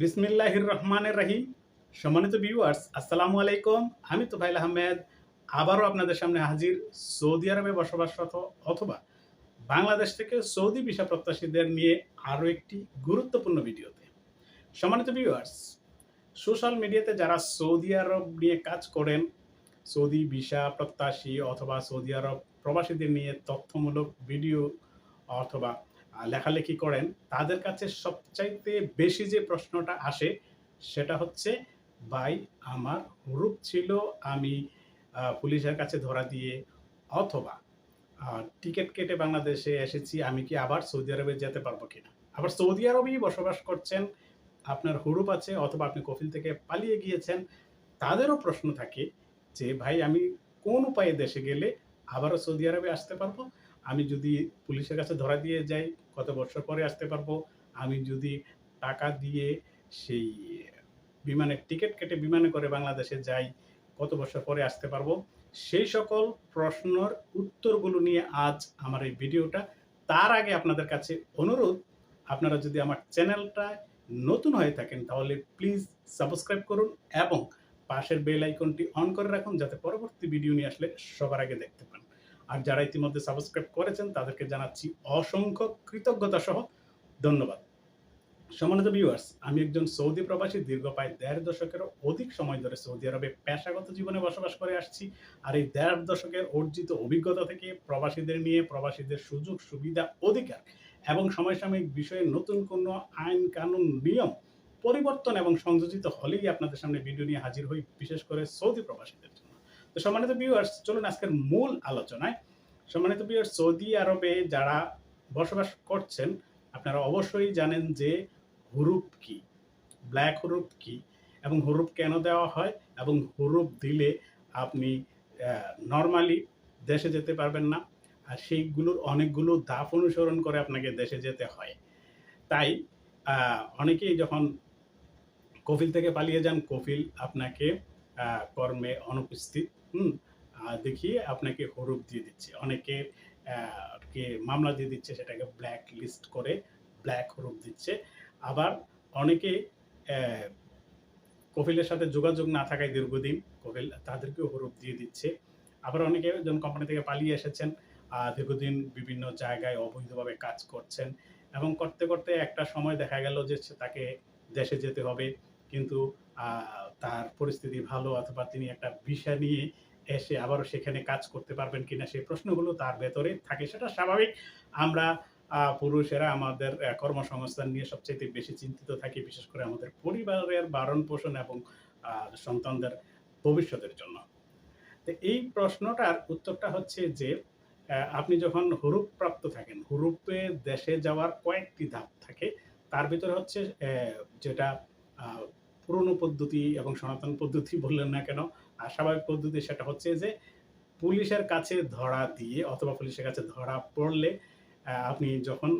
বিসমিল্লাহির রহমানের রাহিম। সম্মানিত ভিউয়ার্স আসসালামু আলাইকুম। আমি তোফাইল আহমেদ। আবারও আপনাদের সামনে হাজির সৌদি আরবে বসবাসরত অথবা বাংলাদেশ থেকে সৌদি ভিসা প্রত্যাশীদের নিয়ে আরও একটি গুরুত্বপূর্ণ ভিডিওতে। সম্মানিত ভিউয়ার্স সোশ্যাল মিডিয়াতে যারা সৌদি আরব নিয়ে কাজ করেন, সৌদি ভিসা প্রত্যাশী অথবা সৌদি আরব প্রবাসীদের নিয়ে তথ্যমূলক ভিডিও অথবা লেখালেখি করেন, তাদের কাছে সবচাইতে বেশি যে প্রশ্নটা আসে সেটা হচ্ছে, ভাই, আমার হুরুপ ছিল আমি পুলিশের কাছে ধরা দিয়ে, অথবা টিকিট কেটে বাংলাদেশে এসেছি, আমি কি আবার সৌদি আরবে যেতে পারব কিনা? আবার সৌদি আরবেই বসবাস করছেন, আপনার হুরুপ আছে অথবা আপনি কফিল থেকে পালিয়ে গিয়েছেন, তাদেরও প্রশ্ন থাকে যে, ভাই, আমি কোন উপায়ে দেশে গেলে আবারও সৌদি আরবে আসতে পারব? আমি যদি পুলিশের কাছে ধরা দিয়ে যাই কত বছর পরে আসতে পারব? আমি যদি টাকা দিয়ে সেই বিমানের টিকিট কেটে বিমানে করে বাংলাদেশে যাই, কত বছর পরে আসতে পারব? সেই সকল প্রশ্নর উত্তরগুলো নিয়ে আজ আমার এই ভিডিওটা। তার আগে আপনাদের কাছে অনুরোধ, আপনারা যদি আমার চ্যানেলটা নতুন হয়ে থাকেন, তাহলে প্লিজ সাবস্ক্রাইব করুন এবং পাশের বেল আইকনটি অন করে রাখুন, যাতে পরবর্তী ভিডিও নিয়ে আসলে সবার আগে দেখতে পান। আর যারা ইতিমধ্যে সাবস্ক্রাইব করেছেন, তাদেরকে জানাচ্ছি অসংখ্য কৃতজ্ঞতা সহ ধন্যবাদ। সম্মানিত ভিউয়ার্স আমি একজন সৌদি প্রবাসী, দীর্ঘ প্রায় দেড় দশকেরও অধিক সময় ধরে সৌদি আরবে পেশাগত জীবনে বসবাস করে আসছি আর এই দেড় দশকের অর্জিত অভিজ্ঞতা থেকে প্রবাসীদের নিয়ে প্রবাসীদের সুযোগ, সুবিধা, অধিকার এবং সমসাময়িক বিষয়ে নতুন কোনো আইন কানুন, নিয়ম পরিবর্তন এবং সংযোজিত হলেই আপনাদের সামনে ভিডিও নিয়ে হাজির হই, বিশেষ করে সৌদি প্রবাসীদের। তো সম্মানিত ভিউয়ার্স চলুন আজকের মূল আলোচনায়। সম্মানিত ভিউয়ার্স সৌদি আরবে যারা বসবাস করছেন, আপনারা অবশ্যই জানেন যে হুরুপ কি, ব্ল্যাক হুরুপ কি, এবং হুরুপ কেন দেওয়া হয়, এবং হুরুপ দিলে আপনি নর্মালি দেশে যেতে পারবেন না, আর সেইগুলোর অনেকগুলো ধাপ অনুসরণ করে আপনাকে দেশে যেতে হয়। তাই অনেকেই যখন কফিল থেকে পালিয়ে যান, কফিল আপনাকে কর্মে অনুপস্থিত হুম দেখিয়ে আপনাকে হরুপ দিয়ে দিচ্ছে। অনেকে কে মামলা দিয়ে দিচ্ছে সেটাকে ব্ল্যাক লিস্ট করে ব্ল্যাক হরুপ দিচ্ছে। আবার অনেকে আহ, কফিলের সাথে যোগাযোগ না থাকায় দীর্ঘদিন কফিল তাদেরকেও হরুপ দিয়ে দিচ্ছে। আবার অনেকে যখন কোম্পানি থেকে পালিয়ে এসেছেন দীর্ঘদিন বিভিন্ন জায়গায় অবৈধভাবে কাজ করছেন এবং করতে করতে একটা সময় দেখা গেল যে তাকে দেশে যেতে হবে। কিন্তু তার পরিস্থিতি ভালো অথবা তিনি একটা ভিসা নিয়ে এসে আবারও সেখানে কাজ করতে পারবেন কিনা সেই প্রশ্নগুলো তার ভেতরে থাকে। সেটা স্বাভাবিক। আমরা পুরুষেরা আমাদের কর্মসংস্থান নিয়ে সবচেয়ে বেশি চিন্তিত থাকি, বিশেষ করে আমাদের পরিবারের বারণ পোষণ এবং সন্তানদের ভবিষ্যতের জন্য। তো এই প্রশ্নটার উত্তরটা হচ্ছে যে আপনি যখন হুরুপ প্রাপ্ত থাকেন, হুরুপে দেশে যাওয়ার কয়েকটি ধাপ থাকে। তার ভিতরে হচ্ছে যেটা পুরনো পদ্ধতি এবং সনাতন পদ্ধতি বললেন না কেন? স্বাভাবিক পদ্ধতি সেটা হচ্ছে যে, পুলিশের কাছে ধরা দিয়ে অথবা পুলিশের কাছে ধরা পড়লে আপনি যখন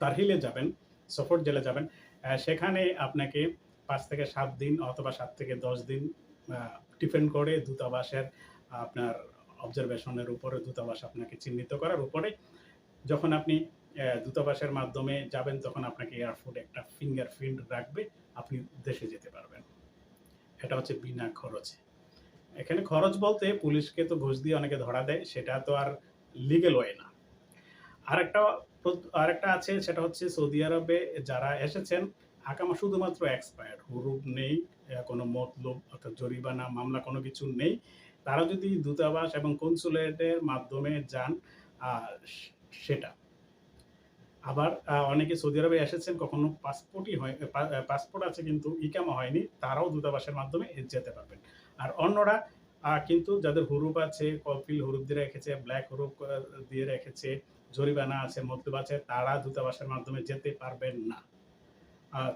তারহিলে যাবেন, সফর জেলে যাবেন সেখানে আপনাকে পাঁচ থেকে সাত দিন অথবা সাত থেকে দশ দিন ডিপেন্ড করে দূতাবাসের আপনার অবজারভেশনের উপরে দূতাবাস আপনাকে চিহ্নিত করার উপরে যখন আপনি দূতাবাসের মাধ্যমে যাবেন তখন আপনাকে এয়ারপোর্টে একটা ফিঙ্গার প্রিন্ট রাখবে, আপনি দেশে যেতে পারবেন। এটা হচ্ছে বিনা খরচে। এখানে খরচ বলতে পুলিশকে তো ঘুষ দিয়ে অনেকে ধরা দেয়, সেটা তো আর লিগেল ওয়ে না। প্র- আরেকটা আছে, সেটা হচ্ছে সৌদি আরবে যারা এসেছেন আকামা শুধুমাত্র এক্সপায়ার হুরুপ নেই কোনো মতলব অর্থাৎ জরিমানা, মামলা কোনো কিছু নেই। তারা যদি দূতাবাস এবং কনসুলেটের মাধ্যমে যান সেটা। আবার অনেকে সৌদি আরবে এসেছেন, কখনো পাসপোর্টই হয় পাসপোর্ট আছে কিন্তু ইকামা হয়নি, তারাও দূতাবাসের মাধ্যমে যেতে পারবেন। আর অন্যরা কিন্তু যাদের হুরুপ আছে কপিল হুরুপ দিয়ে রেখেছে, ব্ল্যাক হুরুপ দিয়ে রেখেছে, জরিমানা আছে, মতলব আছে, তারা দূতাবাসের মাধ্যমে যেতে পারবেন না।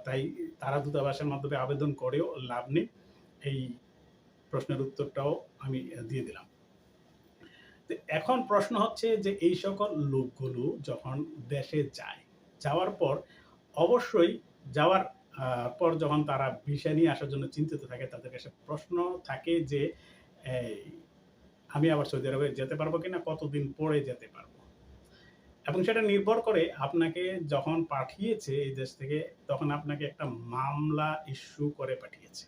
তাই তারা দূতাবাসের মাধ্যমে আবেদন করেও লাভ নেই। এই প্রশ্নের উত্তরটাও আমি দিয়ে দিলাম। এখন প্রশ্ন হচ্ছে যে এই সকল লোকগুলো যখন দেশে যায়, যাওয়ার পর অবশ্যই যাওয়ার পর যখন তারা ভিসা নিয়ে আসার জন্য চিন্তিত থাকে, তাদের কাছে প্রশ্ন থাকে যে আমি আবার সৌদি আরবে যেতে পারব কিনা? কতদিন পরে যেতে পারব? এবং সেটা নির্ভর করে আপনাকে যখন পাঠিয়েছে এই দেশ থেকে, তখন আপনাকে একটা মামলা ইস্যু করে পাঠিয়েছে।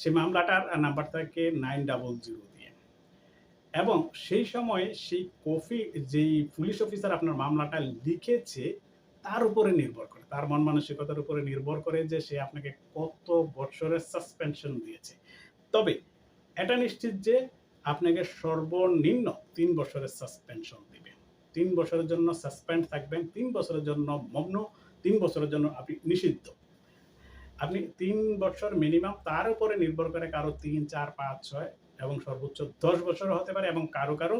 সেই মামলাটার নাম্বার থাকে নাইন ডাবল জিরো এবং সেই সময়ে সেই কফি, যেই পুলিশ অফিসার আপনার মামলাটা লিখেছে, তার উপরে নির্ভর করে, তার মন মানসিকতার উপরে নির্ভর করে যে সে আপনাকে কত বছরের সাসপেনশন দিয়েছে। তবে এটা নিশ্চিত যে আপনাকে সর্বনিম্ন তিন বছরের সাসপেনশন দিবে। তিন বছরের জন্য সাসপেন্ড থাকবেন, তিন বছরের জন্য মগ্ন, তিন বছরের জন্য আপনি নিষিদ্ধ। আপনি তিন বছর মিনিমাম তার উপরে নির্ভর করে কারও তিন, চার, পাঁচ, ছয় এবং সর্বোচ্চ দশ বছর হতে পারে এবং কারও কারও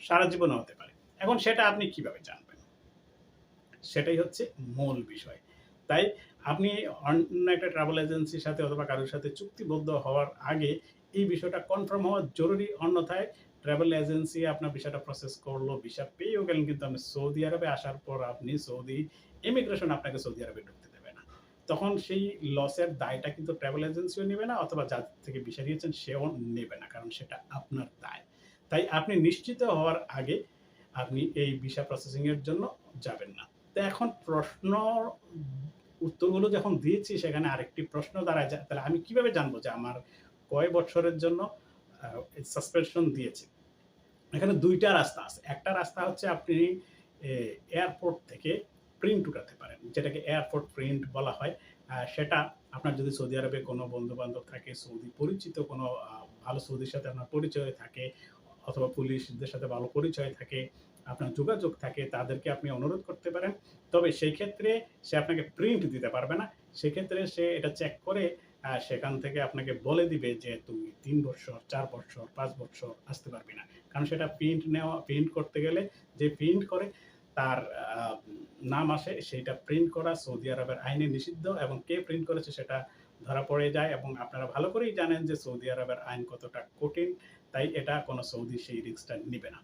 সারা জীবনও হতে পারে। এখন সেটা আপনি কীভাবে জানবেন? সেটাই হচ্ছে মূল বিষয়। তাই আপনি অন্য একটা ট্রাভেল এজেন্সির সাথে অথবা কারোর সাথে চুক্তিবদ্ধ হওয়ার আগে এই বিষয়টা কনফার্ম হওয়া জরুরি। অন্যথায় ট্রাভেল এজেন্সি আপনার বিষয়টা প্রসেস করল ভিসা পেয়েও গেলেন, কিন্তু আপনি সৌদি আরবে আসার পর আপনি সৌদি ইমিগ্রেশন আপনাকে সৌদি আরবে ঢুকতে তখন সেই লসের দায়টা কিন্তু ট্রাভেল এজেন্সিও নেবে না অথবা যার থেকে ভিসা নিয়েছেন সেও নেবে না, কারণ সেটা আপনার দায়। তাই আপনি নিশ্চিত হওয়ার আগে আপনি এই ভিসা প্রসেসিংয়ের জন্য যাবেন না। তো এখন প্রশ্ন, উত্তরগুলো যখন দিয়েছি, সেখানে আরেকটি প্রশ্ন দাঁড়ায় যায় তাহলে আমি কীভাবে জানব যে আমার কয় বছরের জন্য সাসপেনশন দিয়েছে? এখানে দুইটা রাস্তা আছে। একটা রাস্তা হচ্ছে আপনি এয়ারপোর্ট থেকে প্রিন্ট উঠাতে পারেন, যেটাকে এয়ারপোর্ট প্রিন্ট বলা হয়। সেটা আপনার যদি সৌদি আরবে কোনো বন্ধু বান্ধব থাকে, সৌদি পরিচিত কোনো ভালো সৌদির সাথে আপনার পরিচয় থাকে, অথবা পুলিশদের সাথে ভালো পরিচয় থাকে, আপনার যোগাযোগ থাকে, তাদেরকে আপনি অনুরোধ করতে পারেন। তবে সেই ক্ষেত্রে সে আপনাকে প্রিন্ট দিতে পারবে না। সেক্ষেত্রে সে এটা চেক করে সেখান থেকে আপনাকে বলে দিবে যে তুমি তিন বছর, চার বছর, পাঁচ বছর আসতে পারবি না। কারণ সেটা প্রিন্ট নেওয়া প্রিন্ট করতে গেলে যে প্রিন্ট করে তার নাম আসে, সেইটা প্রিন্ট করা সৌদি আরবের আইনে নিষিদ্ধ এবং কে প্রিন্ট করেছে সেটা ধরা পড়ে যায় এবং আপনারা ভালো করেই জানেন যে সৌদি আরবের আইন কতটা কঠিন, তাই এটা কোনো সৌদি সেই রিক্সটা নেবে না।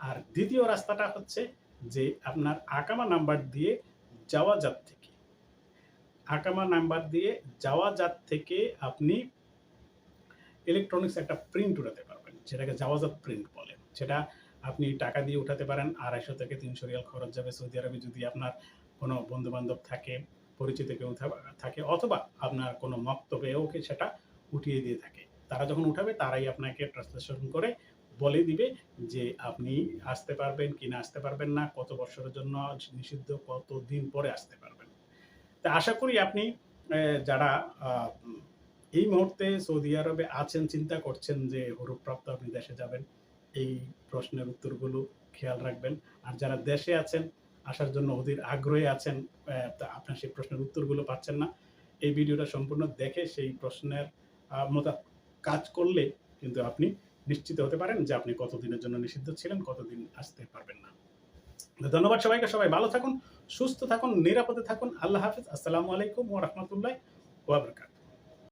আর দ্বিতীয় রাস্তাটা হচ্ছে যে আপনার আকামা নাম্বার দিয়ে যাওয়া যাত থেকে। আকামা নাম্বার দিয়ে যাওয়া যাত থেকে আপনি ইলেকট্রনিক্স একটা প্রিন্ট উঠাতে পারবেন, যেটাকে যাওয়াজাত প্রিন্ট বলে। সেটা আপনি টাকা দিয়ে উঠাতে পারেন, আড়াইশো থেকে তিনশো রিয়াল খরচ যাবে সৌদি আরবে যদি আপনার কোনো বন্ধু বান্ধব থাকে, পরিচিত কেউ থাকে অথবা আপনার কোনো মক্তবেও কি সেটা উঠিয়ে দিয়ে থাকে। তারা যখন উঠাবে, তারাই আপনাকে ট্রান্সলেশন করে বলে দিবে যে আপনি আসতে পারবেন কি না আসতে পারবেন না, কত বছরের জন্য নিষিদ্ধ, কত দিন পরে আসতে পারবেন। তা আশা করি আপনি যারা এই মুহূর্তে সৌদি আরবে আছেন, চিন্তা করছেন যে হরুপ্রাপ্ত আপনি দেশে যাবেন এই প্রশ্নের উত্তরগুলো খেয়াল রাখবেন। আর যারা দেশে আছেন, আসার জন্য অধীর আগ্রহে আছেন আপনার সেই প্রশ্নের উত্তরগুলো পাচ্ছেন না। এই ভিডিওটা সম্পূর্ণ দেখে সেই প্রশ্নের মতো কাজ করলে কিন্তু আপনি নিশ্চিত হতে পারেন যে আপনি কতদিনের জন্য নিষিদ্ধ ছিলেন, কতদিন আসতে পারবেন না। ধন্যবাদ সবাইকে, সবাই ভালো থাকুন, সুস্থ থাকুন, নিরাপদে থাকুন। আল্লাহ হাফিজ। আসসালামু আলাইকুম ওয়া রাহমাতুল্লাহি ওয়া বারাকাতুহু।